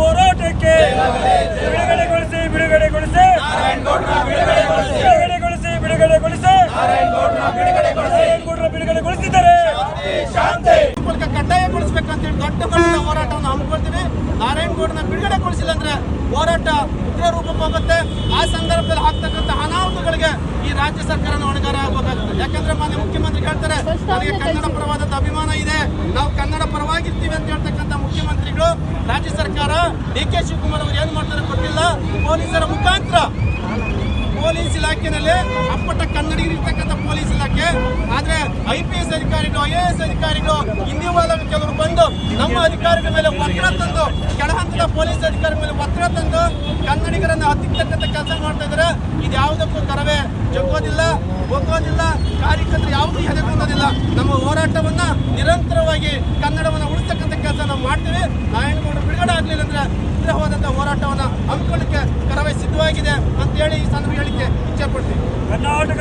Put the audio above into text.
ಹೋರಾಟಕ್ಕೆ ಬಿಡುಗಡೆಗೊಳಿಸಿ ಬಿಡುಗಡೆಗೊಳಿಸಿ. ಬಿಡುಗಡೆಗೊಳಿಸಿ. ಬಿಡುಗಡೆಗೊಳಿಸಿ ಬಿಡುಗಡೆಗೊಳಿಸಿದ್ದಾರೆ. ಮೂಲಕ ಕಡ್ಡಾಯಗೊಳಿಸಬೇಕಂತ ಹೇಳಿ ದೊಡ್ಡ ಮಟ್ಟದ ಹೋರಾಟವನ್ನು ಹಮ್ಮಿಕೊಳ್ತೀವಿ. ನಾರಾಯಣಗೌಡನ ಬಿಡುಗಡೆಗೊಳಿಸಿಲ್ಲ ಅಂದ್ರೆ ಹೋರಾಟ ಉಗ್ರ ರೂಪಕ್ಕೆ ಹೋಗುತ್ತೆ ಆ ಸಂದರ್ಭದಲ್ಲಿ ಆಗ್ತಕ್ಕಂಥ ಅನಾಹುತಗಳಿಗೆ ಈ ರಾಜ್ಯ ಸರ್ಕಾರನ ಹೊಣೆಗಾರ ಆಗಬೇಕಾಗುತ್ತೆ. ಯಾಕಂದ್ರೆ ಮಾನ್ಯ ಮುಖ್ಯಮಂತ್ರಿ ಹೇಳ್ತಾರೆ ನನಗೆ ಕನ್ನಡ ಪರವಾದ ಅಭಿಮಾನ ಇದೆ. ನಾವು ಕನ್ನಡ ಪರವಾಗಿರ್ತೀವಿ ಅಂತ ಹೇಳ್ತಕ್ಕಂಥ ಮುಖ್ಯಮಂತ್ರಿಗಳು ರಾಜ್ಯ ಸರ್ಕಾರ ಡಿ ಕೆ ಶಿವಕುಮಾರ್ ಅವರು ಏನ್ ಮಾಡ್ತಾರೆ ಗೊತ್ತಿಲ್ಲ? ಪೊಲೀಸರ ಮುಖಾಂತರ ಪೊಲೀಸ್ ಇಲಾಖೆನಲ್ಲಿ ಅಪ್ಪಟ ಕನ್ನಡಿಗಿರ್ತಕ್ಕಂಥ ಪೊಲೀಸ್ ಇಲಾಖೆ ಆದ್ರೆ ಐ ಪಿ ಎಸ್ ಅಧಿಕಾರಿಗಳು ಐ ಎ ಎಸ್ ಅಧಿಕಾರಿಗಳು ಹಿಂದಿ ಕೆಲವರು ಬಂದು ನಮ್ಮ ಅಧಿಕಾರಿಗಳ ಮೇಲೆ ಒತ್ತಡ ತಂದು ಕೆಳಹಂತದ ಪೊಲೀಸ್ ಅಧಿಕಾರಿ ಮೇಲೆ ಒತ್ತಡ ತಂದು ಕನ್ನಡಿಗರನ್ನ ಹತ್ತಿಕ್ಕಂತ ಕೆಲಸ ಮಾಡ್ತಾ ಇದ್ದಾರೆ. ಇದು ಯಾವುದಕ್ಕೂ ತರವೇ ಜಗ್ಗೋದಿಲ್ಲ ಒಗ್ಗೋದಿಲ್ಲ ಕಾರ್ಯಕರ್ತರು ಯಾವುದೂ ಹೆದೆಗೊಂಡೋದಿಲ್ಲ ನಮ್ಮ ಹೋರಾಟವನ್ನ ನಿರಂತರವಾಗಿ ಕನ್ನಡವನ್ನ ಉಳಿಸ್ತಕ್ಕಂಥ ಕೆಲಸ ನಾವು ಮಾಡ್ತೀವಿ. ನಾರಾಯಣಗೌಡ ಬಿಡುಗಡೆ ಆಗ್ಲಿಲ್ಲ ಅಂದ್ರೆ ಉಗ್ರವಾದಂತಹ ಹೋರಾಟವನ್ನ ಹಮ್ಮಿಕೊಳ್ಳಿಕ್ಕೆ ಕರವೇ ಸಿದ್ಧವಾಗಿದೆ ಅಂತ ಹೇಳಿ ಈ ಸಂದರ್ಭ ಹೇಳಿಕೆ ಇಚ್ಛೆ ಪಡ್ತೀವಿ ಕರ್ನಾಟಕ